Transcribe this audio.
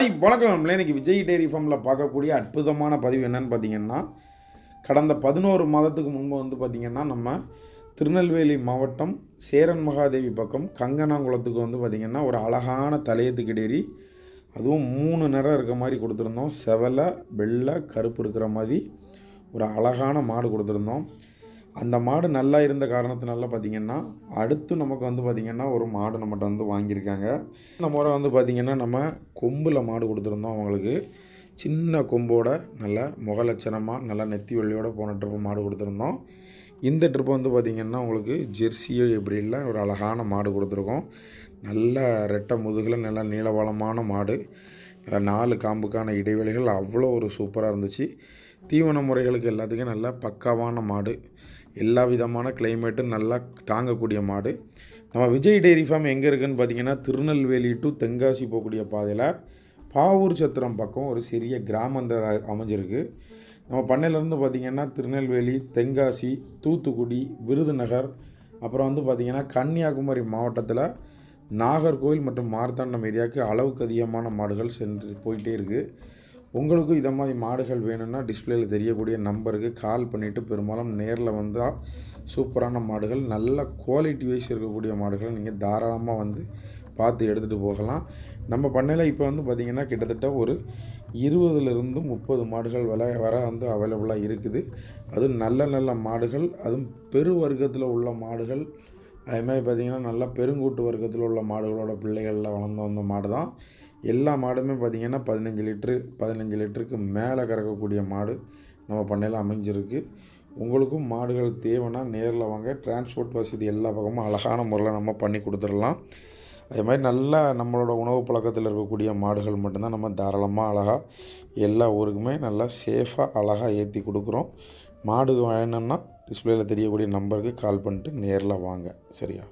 வணக்கம். நம்மளே இன்னைக்கு விஜய் டெய்ரி ஃபார்மில் பார்க்கக்கூடிய அற்புதமான பதிவு என்னன்னு பார்த்தீங்கன்னா கடந்த பதினோரு மாதத்துக்கு முன்பு வந்து பார்த்திங்கன்னா நம்ம திருநெல்வேலி மாவட்டம் சேரன் மகாதேவி பக்கம் கங்கனாங்குளத்துக்கு வந்து பார்த்திங்கன்னா ஒரு அழகான தலையத்துக்கு டெய்ரி அதுவும் மூணு நிறம் இருக்க மாதிரி கொடுத்துருந்தோம். செவலை வெள்ளை கருப்பு இருக்கிற மாதிரி ஒரு அழகான மாடு கொடுத்துருந்தோம். அந்த மாடு நல்லா இருந்த காரணத்தினால பார்த்திங்கன்னா அடுத்து நமக்கு வந்து பார்த்திங்கன்னா ஒரு மாடு நம்மகிட்ட வந்து வாங்கியிருக்காங்க. இந்த முறை வந்து பார்த்திங்கன்னா நம்ம கொம்பில் மாடு கொடுத்துருந்தோம் அவங்களுக்கு. சின்ன கொம்போட நல்ல முகலட்சணமாக நல்லா நெத்தி வெள்ளியோட போன ட்ரிப்பு மாடு கொடுத்துருந்தோம். இந்த ட்ரிப்பு வந்து பார்த்திங்கன்னா உங்களுக்கு ஜெர்சியோ இப்படி இல்லை ஒரு அழகான மாடு கொடுத்துருக்கோம். நல்ல ரெட்டை முதுகில் நல்ல நீளவளமான மாடு. நல்ல நாலு காம்புக்கான இடைவெளிகள் அவ்வளோ ஒரு சூப்பராக இருந்துச்சு. தீவன முறைகளுக்கு எல்லாத்துக்கும் நல்ல பக்காவான மாடு. எல்லா விதமான கிளைமேட்டும் நல்லா தாங்கக்கூடிய மாடு. நம்ம விஜய் டெய்ரி ஃபார்ம் எங்கே இருக்குதுன்னு பார்த்தீங்கன்னா திருநெல்வேலி டு தென்காசி போகக்கூடிய பாதையில் பாவூர் சத்திரம் பக்கம் ஒரு சிறிய கிராமந்தர் அமைஞ்சிருக்கு. நம்ம பண்ணையிலேருந்து பார்த்திங்கன்னா திருநெல்வேலி தென்காசி தூத்துக்குடி விருதுநகர் அப்புறம் வந்து பார்த்திங்கன்னா கன்னியாகுமரி மாவட்டத்தில் நாகர்கோவில் மற்றும் மார்த்தாண்டம் ஏரியாவுக்கு அளவுக்கு அதிகமான மாடுகள் சென்று போயிட்டே இருக்குது உங்களுக்கும் இதை மாதிரி மாடுகள் வேணும்னா டிஸ்பிளேயில் தெரியக்கூடிய நம்பருக்கு கால் பண்ணிவிட்டு பெரும்பாலும் நேரில் வந்தால் சூப்பரான மாடுகள் நல்ல குவாலிட்டி வைஸ் இருக்கக்கூடிய மாடுகளை நீங்கள் தாராளமாக வந்து பார்த்து எடுத்துகிட்டு போகலாம். நம்ம பண்ணையில் இப்போ வந்து பார்த்திங்கன்னா கிட்டத்தட்ட ஒரு இருபதுலேருந்து முப்பது மாடுகள் வில வர வந்து அவைலபிளாக இருக்குது. அதுவும் நல்ல நல்ல மாடுகள் அதுவும் பெரு வர்க்கத்தில் உள்ள மாடுகள் அதே மாதிரி பார்த்திங்கன்னா நல்லா பெருங்கூட்டு வர்க்கத்தில் உள்ள மாடுகளோட பிள்ளைகளில் வளர்ந்து வந்த மாடு தான் எல்லா மாடுமே பார்த்திங்கன்னா பதினஞ்சு லிட்ரு பதினஞ்சு லிட்டருக்கு மேலே கறக்கக்கூடிய மாடு நம்ம பண்ணையில் அமைஞ்சிருக்கு. உங்களுக்கும் மாடுகள் தேவைன்னா நேரில் வாங்க. டிரான்ஸ்போர்ட் வசதி எல்லா பக்கமும் அழகான முறையில் நம்ம பண்ணி கொடுத்துடலாம். அதே மாதிரி நல்லா நம்மளோட உணவு பழக்கத்தில் இருக்கக்கூடிய மாடுகள் மட்டும்தான் நம்ம தாராளமாக அழகாக எல்லா ஊருக்குமே நல்லா சேஃபாக அழகாக ஏற்றி கொடுக்குறோம். மாடு வேணும்னா டிஸ்பிளேயில் தெரியக்கூடிய நம்பருக்கு கால் பண்ணிட்டு நேரில் வாங்க சரியா?